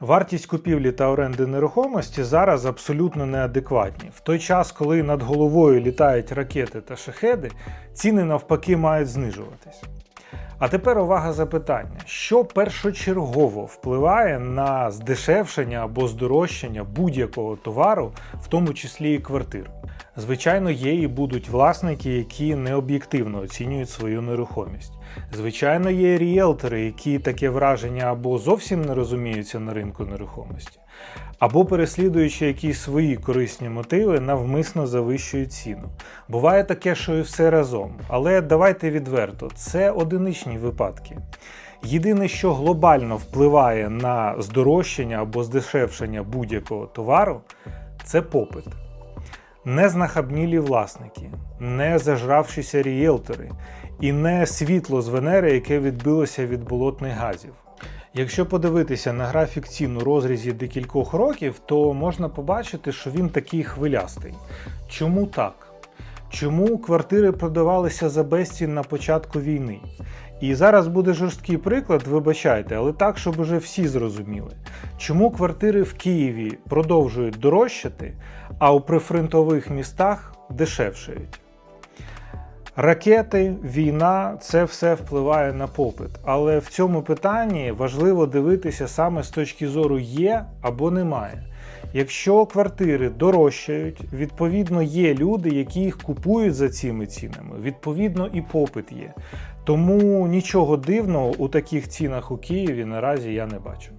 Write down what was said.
Вартість купівлі та оренди нерухомості зараз абсолютно неадекватні. В той час, коли над головою літають ракети та шахеди, ціни навпаки мають знижуватись. А тепер увага запитання: що першочергово впливає на здешевшення або здорожчання будь-якого товару, в тому числі і квартир? Звичайно, є і будуть власники, які необ'єктивно оцінюють свою нерухомість. Звичайно, є ріелтори, які таке враження або зовсім не розуміються на ринку нерухомості, або переслідуючи якісь свої корисні мотиви, навмисно завищують ціну. Буває таке, що і все разом. Але давайте відверто, це одиничні випадки. Єдине, що глобально впливає на здорожчання або здешевшення будь-якого товару, це попит. Не знахабнілі власники, не зажравшіся рієлтори і не світло з Венери, яке відбилося від болотних газів. Якщо подивитися на графік цін у розрізі декількох років, то можна побачити, що він такий хвилястий. Чому так? Чому квартири продавалися за безцін на початку війни? І зараз буде жорсткий приклад, вибачайте, але так, щоб уже всі зрозуміли. Чому квартири в Києві продовжують дорожчати, а у прифронтових містах дешевшають? Ракети, війна це все впливає на попит. Але в цьому питанні важливо дивитися саме з точки зору є або немає. Якщо квартири дорожчають, відповідно є люди, які їх купують за цими цінами. Відповідно, і попит є. Тому нічого дивного у таких цінах у Києві наразі я не бачу.